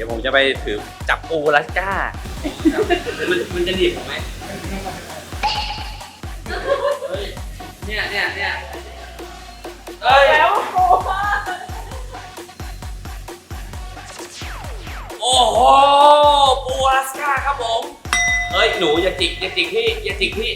ดี๋ยวผมจะไปถือจับปูอลาสก้า มันมันจะหนีบผมไหมเฮ้ยเนี่ยเนี่ยเนี่ยเอ้ยแล้วโอ้โหโอ้โหปูอลาสก้าครับผมเฮ้ยหนูอย่าจิกอย่าจิกพี่อย่าจิกพี่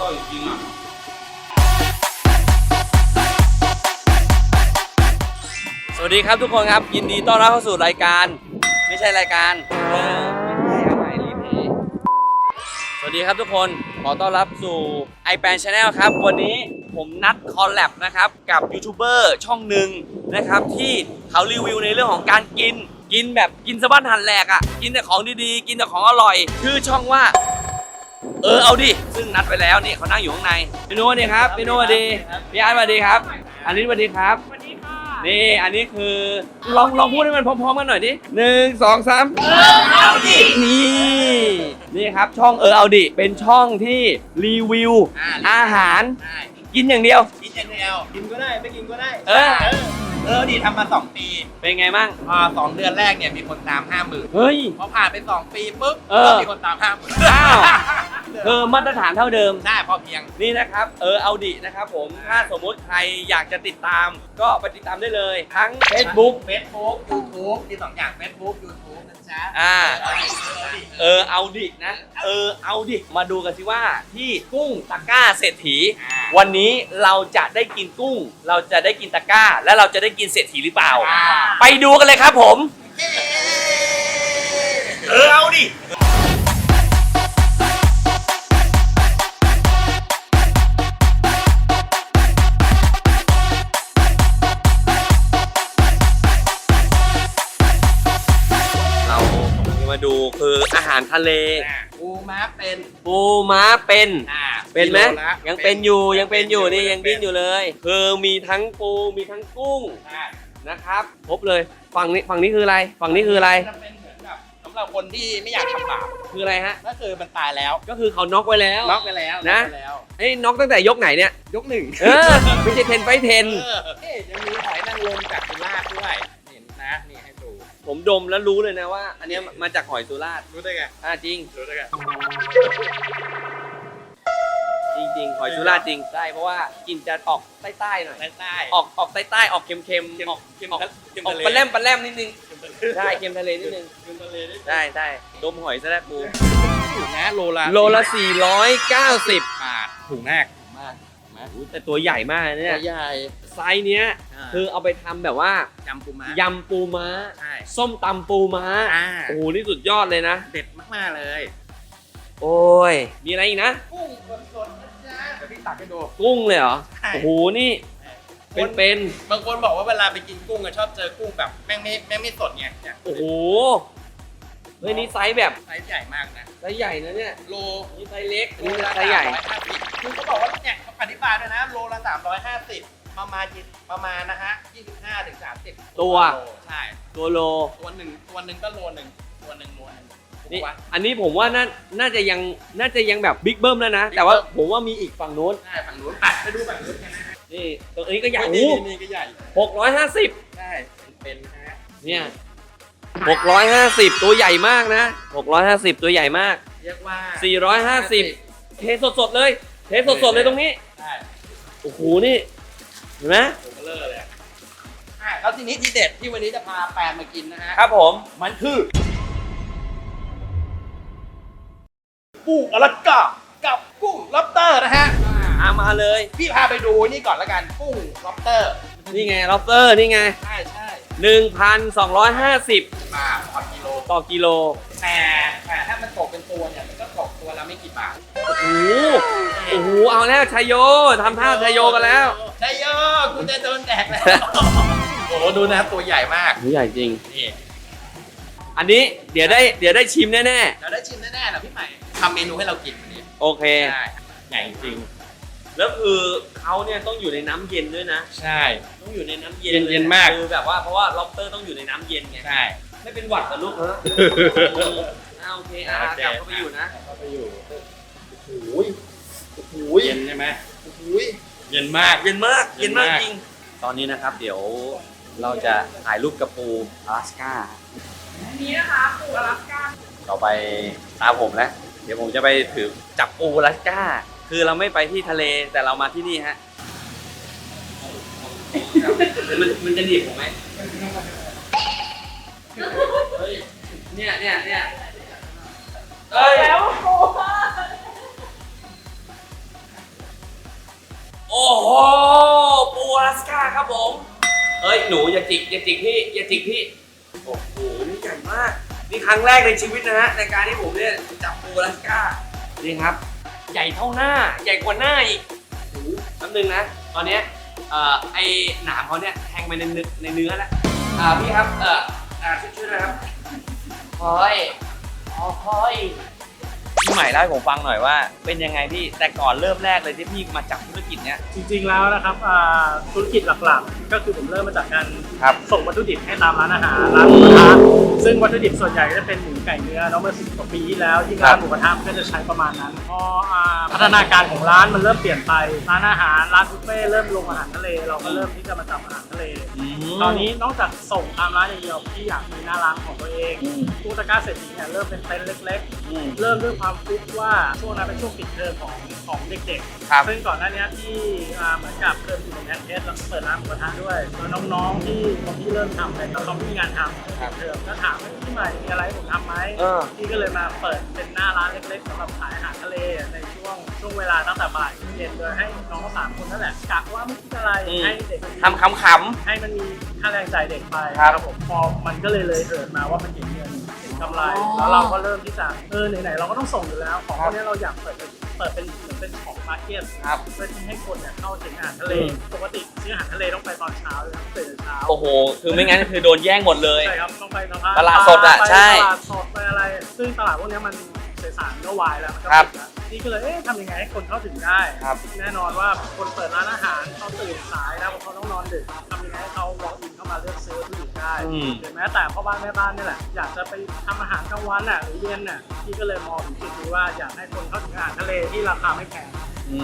ก็จริงอะสวัสดีครับทุกคนครับ ยินดีต้อนรับเข้าสู่รายการ ไม่ใช่รายการเออไม่ใช่อะไรรีเพย์สวัสดีครับทุกคนขอต้อนรับสู่ i p a n Channel ครับ วันนี้ผมนัดคอลแลบนะครับ กับยูทูบเบอร์ช่องหนึ่งนะครับ ที่เขารีวิวในเรื่องของการกิน กินแบบกินสะบั้นหันแหลกอะ กินแต่ของดีๆ กินแต่ของอร่อย ชื่อช่องว่า เออเอาดิ ซึ่งนัดไปแล้วนี่เขานั่งอยู่ข้างในพี่นุ้สวัสดีครับพี่นุ้สวัสดีพี่อาร์ตสวัสดีครับ อันนี้สวัสดีครับ สวัสดีค่ะ นี่อันนี้คือลองลองพูดให้มันพร้อมๆกันหน่อยดิหนึ่งสองสามเออเอาดิ นี่นี่ครับช่องเออเอาดิ เป็นช่องที่รีวิวอาหารใช่กินอย่างเดียว กินอย่างเดียว กินก็ได้ไม่กินก็ได้ เออเอ อดีทำมา 2 ปีเป็นไงมั่งพอสองเดือนแรกเนี่ยมีคนตามห้าหมื่นเฮ้ย พอผ่านไป 2 ปีปุ๊บเออ ก็มีคนตามห้าหมื่นอ้าวเออมาตรฐานเท่าเดิม ได้พอเพียง นี่นะครับ เออเอาดินะครับผม ถ้าสมมุติใครอยากจะติดตาม ก็ไปติดตามได้เลย ทั้ง Facebook Facebook YouTube มีสองอย่าง Facebook YouTube นะจ๊ะอ่าเออดีเออเอาดินะ เออเอาดิ มาดูกันสิว่าที่กุ้งตะกร้าเศรษฐีอ่าวันนี้เราจะได้กินกุ้ง เราจะได้กินตะกร้า และเราจะได้กินเศรษฐีหรือเปล่าอ่าไปดูกันเลยครับผม เออเอาดิ คืออาหารทะเล อ่าปูม้าเป็นปูม้าเป็น อ่าเป็นไหมกิโลละยังเป็นอยู่ยังเป็นอยู่นี่ยังดิ้นอยู่เลยคือมีทั้งปูมีทั้งกุ้งใช่นะครับครบเลยฝั่งนี้ฝั่งนี้คืออะไร ฝั่งนี้คืออะไรจะเป็นเหมือนแบบสำหรับคนที่ไม่อยากทำบาปคืออะไรฮะ ก็คือมันตายแล้วก็คือเขาน็อกไว้แล้ว ล็อกไปแล้วนะ ล็อกไปแล้วเอ้ยน็อกตั้งแต่ยกไหนเนี่ยยกหนึ่งเออไม่ใช่เทนไฟเทน เออเอ๊ะยังมีหอยนางรมจากสุราษฎร์ด้วย ผมดมแล้วรู้เลยนะว่า อันเนี้ยมาจากหอยสุราษฎร์รู้ได้ไงอ่าจริง รู้ได้ไง จริงจริงๆหอยสุราษฎร์จริงใช่เพราะว่ากินจะออกใต้ๆหน่อยใต้ใต้ออกออกใต้ๆออกเค็มๆเค็มออกเค็มออกเค็มออกทะเลปลาแรมปลาแรมนิดนึงเค็มทะเลใช่เค็มทะเลนิดนึงเค็มทะเลได้ใช่ใช่ดมหอยซะแล้วกูถูกนะโลละโลละ490 บาทถูกมากถูกมากถูกมากอุ๊ยแต่ตัวใหญ่มากนะเนี่ยตัวใหญ่ไซส์เนี้ย คือเอาไปทำแบบว่า จำปูม้ายำปูม้า ใช่ ส้มตำปูม้าอ่า โอ้โหนี่สุดยอดเลยนะ เด็ดมากๆเลยโอ้ย มีอะไรอีกนะ กุ้งสดๆนะจ๊ะเดี๋ยวพี่ตักให้ดู กุ้งเลยเหรอ ใช่ โอ้โห นี่ เป็นเป็นบางคนบอกว่าเวลาไปกินกุ้งอะชอบเจอกุ้งแบบแม่งไม่แม่งไม่สดไงเนี่ยโอ้โห เฮ้ย นี่ไซส์แบบไซส์ใหญ่มากนะ ไซส์ใหญ่นะเนี่ย โลนี่ไซส์เล็กอันโลนี่ละไซส์ใหญ่350คือเขาบอกว่าเนี่ยเขาอธิบายด้วยนะ โลละ350 ประมาณกี่ประมาณนะฮะ25ถึง30ตัว โลใช่ ตัวโล ตัวหนึ่งตัวหนึ่งก็โลหนึ่งตัวหนึ่งโลหนึ่งนี่ถูกปะ อันนี้ผมว่าน่าน่าจะยังน่าจะยังแบบบิ๊กเบิ้มแล้วนะแต่ว่าผมว่ามีอีกฝั่งนู้นใช่ฝั่งนู้นปัดไปดูฝั่งนู้นกันนะนี่ตัวนี้ก็ใหญ่นี่โอ้นี่ก็ใหญ่หกร้อยห้าสิบใช่เป็นนะฮะเนี่ยหกร้อยห้าสิบตัวใหญ่มากนะหกร้อยห้าสิบตัวใหญ่มากเรียกว่าสี่ร้อยห้าสิบเทสดๆเลย เทสดๆเลยตรงนี้ ใช่โอ้โหนี่ เห็นไหมผมก็เลิศเลยอะอะแล้วทีนี้ทีเด็ดที่วันนี้จะพาแฟนมากินนะฮะ ครับผม มันคือปูอลาสก้ากับกุ้งล็อบสเตอร์นะฮะอามาเลย พี่พาไปดูนี่ก่อนละกันกุ้งล็อบสเตอร์ นี่ไงล็อบสเตอร์นี่ไง ใช่ใช่1,250บาทต่อกิโลต่อกิโลแต่แต่ถ้ามันตกเป็นตัวเนี่ยมันก็ตกตัวละไม่กี่บาท โอ้โหโอ้โหเอาแล้วชายโยทำท่าชายโยกันแล้วได้เย อะกูจะโดนแดกแล้ว โอ้โหดูนะครับตัวใหญ่มากใหญ่จริง นี่อันนี้เดี๋ยวได้เดี๋ยวได้ชิมแน่เราได้ชิมแน่ๆนะพี่ใหม่ทำเมนูให้เรากินวันนี้ๆ โอเคใช่ใหญ่จริง แล้วคือเขาเนี่ยต้องอยู่ในน้ำเย็นด้วยนะ ใช่ ต้องอยู่ในน้ำเย็นเย็นลเย็นมาก คือแบบว่าเพราะว่าล็อบสเตอร์ต้องอยู่ในน้ำเย็นไง ใช่ ไม่เป็นหวัดกับลูกเหรออ่าโอเคอะโอเค กลับเข้าไปอยู่นะ เข้าไปอยู่โอ้ยโอ้ยเย็นใช่ไหมโอ้ย เย็นมาก เย็นมากเย็เย็นนมากมากจริง ตอนนี้นะครับ เดี๋ยวเราจะถ่ายรูปกับปูอลาสก้าอันนี้นะคะปูอลาสก้าต่อไปตามผมแล้วเดี๋ยวผมจะไปถือจับปูอลาสก้า คือเราไม่ไปที่ทะเลแต่เรามาที่นี่ฮะ มันมันจะหนีบผมไหมเฮ้ยเนี่ยเนี่ยเนี่ยเอ้ยแล้วปู โอ้โหปูอลาสก้าครับผม เอ้ยหนูอย่าจิกอย่าจิกพี่อย่าจิกพี่ โอ้โหนี่ใหญ่มาก นี่ครั้งแรกในชีวิตนะฮะในการที่ผมเนี่ยจับปูอลาสก้า นี่ครับ ใหญ่เท่าหน้า ใหญ่กว่าหน้าอีกโอ้โหนึ่งนะ ตอนเนี้ยเอ่อไอหนามเขาเนี่ยแทงไปในเนื้อในเนื้อแล้วอ่าพี่ครับ เอ่ออ่าช่วยช่วยหนะครับคอยอ๋อคอย พี่ใหม่เล่าให้ผมฟังหน่อยว่า เป็นยังไงพี่แต่ก่อนเริ่มแรกเลยที่พี่มาจับธุรกิจเนี้ย จริงๆแล้วนะครับอ่าธุรกิจหลักๆ ก็คือผมเริ่มมาจากการครับส่งวัตถุดิบให้ตามร้านอาหารร้านหมูกระทะซึ่งวัตถุดิบส่วนใหญ่ก็จะเป็นหมูไก่เนื้อเนาะเมื่อสิบกว่าปีที่แล้วที่ครัร้าบนหมูกระทะก็จะใช้ประมาณนั้นพออ่าพัฒนาการของร้านมันเริ่มเปลี่ยนไปร้านอาหารร้านบุฟเฟ่ต์เริ่มลงอาหารทะเลเราก็เริ่มที่จะมาจับอาหารทะเล ตอนนี้นอกจากส่งตามร้านอย่างเดียวพี่อยากมีหน้าร้านของตัวเองตู้ตะกร้าเศรษฐีเนี่ยเริ่มเป็นเต็นท์เล็กอืมๆเริ่มด้วยความฟุกว่าช่วงนั้นเป็นช่วงปิดเทอมของของเด็กๆ ครับซึ่งก่อนหน้านี้ที่อ่าเหมือนกับเคยอยู่ในแพ็กเกจแล้วก็เปิดร้านหมูกระทะด้วยแล้วน้องๆที่คนที่เริ่มทำไปแล้วเขาไม่มีงานทำครับเทอมก็ถามว่าพี่ใหม่มีอะไรให้ผมทำไหมเออ พี่ก็เลยมาเปิดเป็นหน้าร้านเล็กๆสำหรับขายอาหารทะเลในช่วงช่วงเวลาตั้งแต่บ่ายถึงเย็นโดยให้น้องสามคนนั่นแหละกะว่าไม่คิดอะไรอืมให้เด็ก ทำขำ ให้มันมีค่าแรงจ่ายเด็กไปครับ ผมพอมันก็เลยเลยเถิดมาว่ามันเห็นเงินเห็น กำไรอ๋อแล้วเราก็เริ่มที่จะเออไหนๆเราก็ต้องส่งอยู่แล้ว ของคพรัวบกนี้เราอยากเปิดเป็นเปิดเป็นเหมือนเป็นของมาร์เก็ตๆครับ เพื่อที่ให้คนเนี่ยเข้าถึงอาหารทะเล อืม ปกติซื้ออาหารทะเลต้องไปตอนเช้าเลยครับตื่นเช้าโอ้โห คือไม่งั้นคือโดนแย่งหมดเลย ใช่ครับต้องไปสะพานตลาดสดอะไปใช่ตลาดสดไปอะไร ซึ่งตลาดพวกเนี้ยมันสายๆก็วายแล้วมันก็ครับ ปิดแล้วนี่ก็เลยเอ๊ะทำยังไงให้คนเข้าถึงได้ ครับ แน่นอนว่าคนเปิดร้านอาหารเขาตื่นสายนะเพราะเขาต้องนอนดึกทำยังไงให้เขา walk in เข้ามาเลือกซื้อวัตถุดิบ ได้อืม หรือแม้แต่พ่อบ้านแม่บ้านนี่แหละ อยากจะไปทำอาหารกลางวันน่ะหรือเย็นน่ะพี่ก็เลยมองถึงจุดนี้ว่าอยากให้คนเข้าถึงอาหารทะเลที่ราคาไม่แพงอื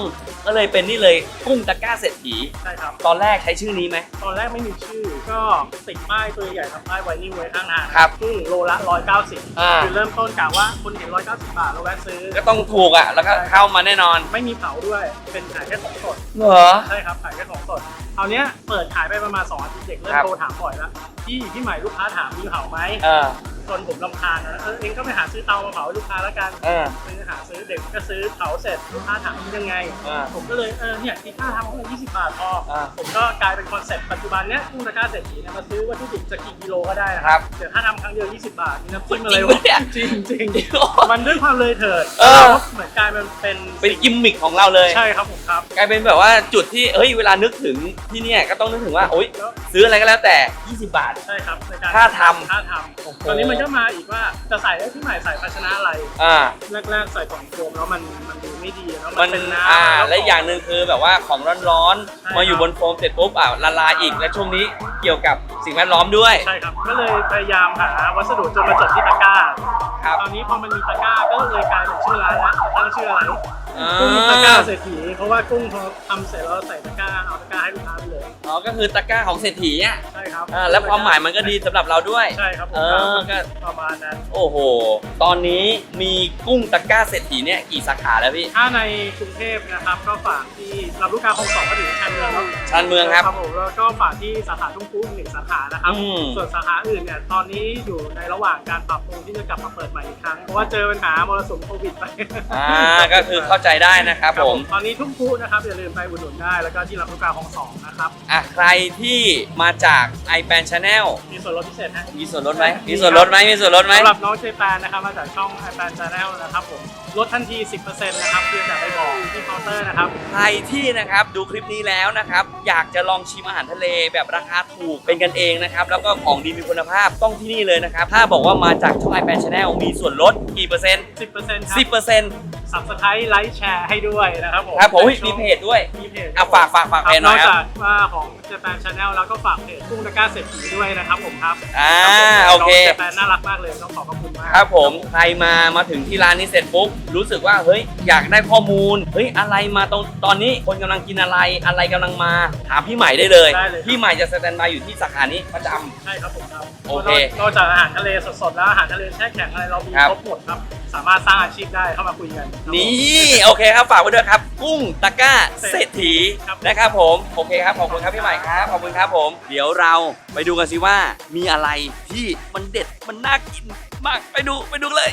มก็เลยเป็นนี่เลยกุ้งตะกร้าเศรษฐี ใช่ครับ ตอนแรกใช้ชื่อนี้ไหม ตอนแรกไม่มีชื่อ ก็ติดป้ายตัวใหญ่ทำป้ายไวนิ่งไว้ข้างทางครับกุ้งโลละ 190อ่า คือเริ่มต้นกะว่าคนเห็น 190 บาทเราแวะซื้อ ก็ต้องถูกอะ แล้วก็เข้ามาแน่นอน ไม่มีเผาด้วย เป็นขายแค่ของสด เหรอ ใช่ครับ ขายแค่ของสด คราวเนี้ยเปิดขายไปประมาณ2อาทิตย์เด็กเริ่มครับ โทรถามบ่อยแล้วพี่พี่ใหม่ลูกค้าถามมีเผาไหม เออ จนผมลำคาญนะเออเองก็ไปหาซื้อเตามาเผาให้ลูกค้าแล้วกันเออซื้อหาซื้อเด็กก็ซื้อเผาเสร็จลูกค้าถามว่ายังไงอ่าผมก็เลยเออเนี่ยคิดค่าทำก็เลย20 บาทพออ่าผมก็กลายเป็นคอนเซ็ปต์ปัจจุบันเนี้ยกุ้งตะกร้าเศรษฐีเนี่ยมาซื้อวัตถุดิบจะกี่กิโลก็ได้นะคครัรับเดี๋ยวถ้าทำครั้งเดียว 20 บาทมีน้ำจิ้มอะไรจริงปะเนี่ย จริงจริงจริงเหรอมันด้วยความเลยเถิดเออ แล้วเหมือนกลายเป็นเป็นเป็นกิมมิคของเราเลย ใช่ครับผมครับ กลายเป็นแบบว่าจุดที่เฮ้ยเวลานึกถึงที่เนี่ยก็ต้องนึกถึงว่าโอ๊ยแล้วซื้ออะไรก็แล้วแต่ 20 บาท ใช่ครับในการค่าทำค่าทโอ้โหำตอนนี้มันก็มาอีกว่าจะใส่ได้ที่ใหม่ใส่ภาชนะอะไร อ่า แรกๆใส่กล่องโฟมแล้วมันมันดูไม่ดีแล้วมัมันนเป็นน้ำอ่าแวและอีกอย่างหนึ่งคือแบบว่าของร้อนใช่ๆ มาอยู่บนโฟมเสร็จปุ๊บอะละลายอีกและช่วงนี้เกี่ยวกับสิ่งแวดล้อมด้วย ใช่ครับ ก็เลยพยายามหาวัสดุจนมาจดที่ตะกร้าครับ ตอนนี้พอมันมีตะกร้าก็เลยกลายเป็นชื่อร้านและตั้งชื่ออะไร อ่า กุ้งตะกร้าเศรษฐีเพราะว่ากุ้งพอทำเสร็จแล้วใส่ตะกร้าเอาตะกร้าให้ลูกค้าไปเลยอ๋อก็คือตะกร้าของเศรษฐีอะใช่ครับอ่าแล้วความหมายมันก็ดีสำหรับเราด้วย ใช่ครับผมเออก็ ประมาณนั้น โอ้โห ตอนนี้มีกุ้งตะกร้าเศรษฐีเนี่ยกี่สาขาแล้วพี่ ถ้าในกรุงเทพนะครับก็ฝากที่รับลูกค้าคลองสองก็ถึงชานเมืองแล้วชานเมืองครับผมแล้วก็ฝากที่สาขาทุ่งฟูหนึ่งสาขานะครับอืม ส่วนสาขาอื่นเนี่ยตอนนี้อยู่ในระหว่างการปรับปรุงที่จะกลับมาเปิดใหม่อีกครั้งเพราะว่าเจอปัญหามรสุมโควิดไป อ่าก็คือเข้าใจได้นะครับผม ตอนนี้ทุ่งฟูนะครับอย่าลืมไปอุดหนุนได้ แล้วก็ที่รับลูกค้าคลองสองนะครับอะใครที่มาจาก i p a n Channel มีส่วนลดพิเศษให้มีส่วนลดไหมมีส่วนลดไหมมีส่วนลดไหมสำหรับน้องเจแปนนะครับมาจากช่องไอแปนชาแนลนะครับผม ลดทันที 10%นะครับเพียงแต่ไปบอกที่เคาน์เตอร์นะครับ ใครที่นะครับดูคลิปนี้แล้วนะครับ อยากจะลองชิมอาหารทะเลแบบราคาถูกเป็นกันเองนะครับ แล้วก็ของดีมีคุณภาพต้องที่นี่เลยนะครับ ถ้าบอกว่ามาจากช่องไอแปนชาแนลมีส่วนลดกี่เปอร์เซ็นต์10%ครับสิบเปอร์เซ็นต์สับสไครต์ไลค์แชร์ให้ด้วยนะครับผมครับผมเฮ้ยมีเพจด้วยมีเพจอะฝากฝากฝากเพจหน่อยนคอกรับจากว่าของเจแปนชาแนลแล้วก็ฝากเพจกุ้งตะกร้าเศรษฐีด้วยนะครับผมครับอ่าโอเคเจแปนน่ารักมากเลยต้องขอขอบคุณมาก ครับผมใครมามาถึงที่ร้านนี้เสร็จปุ๊บรู้สึกว่าเฮ้ยอยากได้ข้อมูลเฮ้ยอะไรมาตรงตอนนี้คนกำลังกินอะไรอะไรกำลังมาถามพี่ใหม่ได้เลย ได้เลยครับ พี่ใหม่จะสแตนบายอยู่ที่สาขานี้ประจำ ใช่ครับผมครับโอเคนอกจากอาหารทะเลสดๆแล้วอาหารทะเลแช่แข็งอะไรเรามีครับ ครบหมดครับ สามารถสร้างอาชีพได้เข้ามาคุยกันครับผม นี่โอเคครับฝากไว้ด้วยครับ กุ้งตะกร้าเศรษฐีครับ นะครับผมโอเคครับขอบคุณครับพี่ใหม่ครับขอบคุณครับผม เดี๋ยวเราไปดูกันสิว่ามีอะไรที่มันเด็ดมันน่ากินมากไปดูไปดูเลย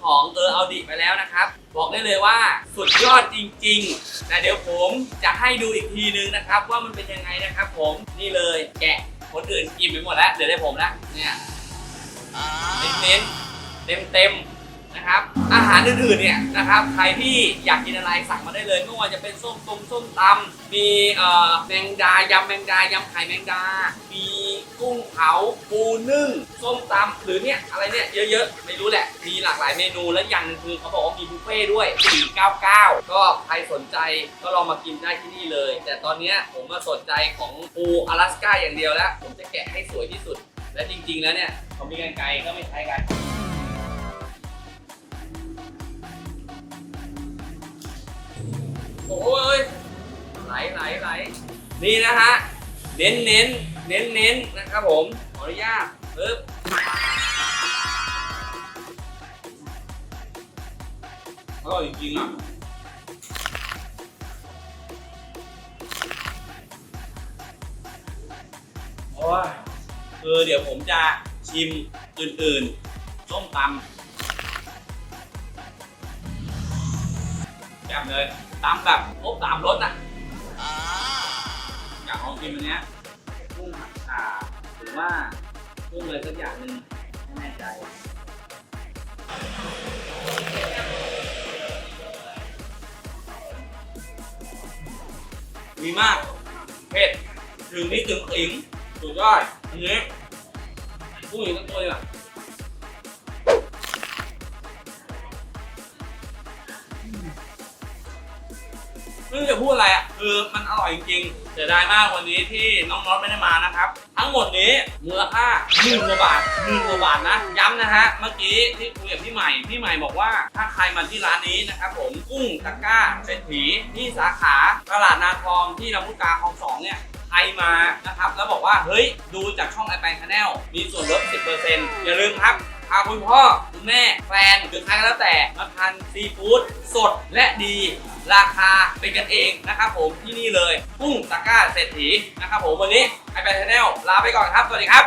ของเออเอาดิไปแล้วนะครับ บอกได้เลยว่าสุดยอดจริงๆแต่เดี๋ยวผมจะให้ดูอีกทีนึงนะครับ ว่ามันเป็นยังไงนะครับ ผมนี่เลยแกะคนอื่นกินไปหมดแล้วเหลือได้ผมละเนี่ยเน้นๆเต็มๆ นะครับ อาหารอื่นๆเนี่ยนะครับใครที่อยากกินอะไรสั่งมาได้เลยไม่ว่าจะเป็นส้มตำส้มตำมีเอ่อแมงดายำแมงดายำไข่แมงดา มีกุ้งเผาปูนึ่งส้มตำหรือเนี่ยอะไรเนี่ยเยอะๆ ไม่รู้แหละ มีหลากหลายเมนูและอย่างหนึงคือเขาบอกว่ามีบุฟเฟ่ด้วย 499 ก็ใครสนใจก็ลองมากินได้ที่นี่เลย แต่ตอนนี้ผมมาสนใจของปูอลาสก้าอย่างเดียวแล้ว ผมจะแกะให้สวยที่สุด และจริงๆแล้วเนี่ยเขามีกันไกรก็ไม่ใช้กัน โอ้ยไหลไหลไหลนี่นะฮะ เน้นเน้นเน้นเน้นนะครับผม ขออนุญาตปึ๊บอร่อยจริงๆอะโอ้ยคือเดี๋ยวผมจะชิมอื่นๆ ส้มตำแบบเลย ตำแบบครบสามรสอะอยากลองกินอันเนี้ยกุ้งผัดชาหรือว่ากุ้งอะไรสักอย่างหนึ่งไม่แน่ใจดีมาก เผ็ด ถึงนี่ถึงขิงสุดยอดอันนี้กุ้งอีกสักตัวดีกว่า รู้จะพูดอะไรอะคือมันอร่อยจริงๆเสียดายมากวันนี้ที่น้องน็อตไม่ได้มานะครับ ทั้งหมดนี้มูลค่าหมื่นกว่าบาทหมื่นกว่าบาทนะ ย้ำนะฮะ เมื่อกี้ที่คุยกับพี่ใหม่ พี่ใหม่บอกว่าถ้าใครมาที่ร้านนี้นะครับผมกุ้งตะก้าเศรษฐีที่สาขาตลาดนาทองที่ลำพูกาคลองสองเนี่ยใครมานะครับ แล้วบอกว่าเฮ้ยดูจากช่องไอแปนชาแนลมีส่วนลด 10%อย่าลืมครับ พาคุณพ่อคุณแม่แฟนหรือใครก็แล้วแต่มาทานซีฟู้ดสดและดี ราคาเป็นกันเองนะครับผมที่นี่เลยกุ้งตะกร้าเศรษฐีนะครับผมวันนี้ไอแปนชาแนลลาไปก่อนครับ สวัสดีครับ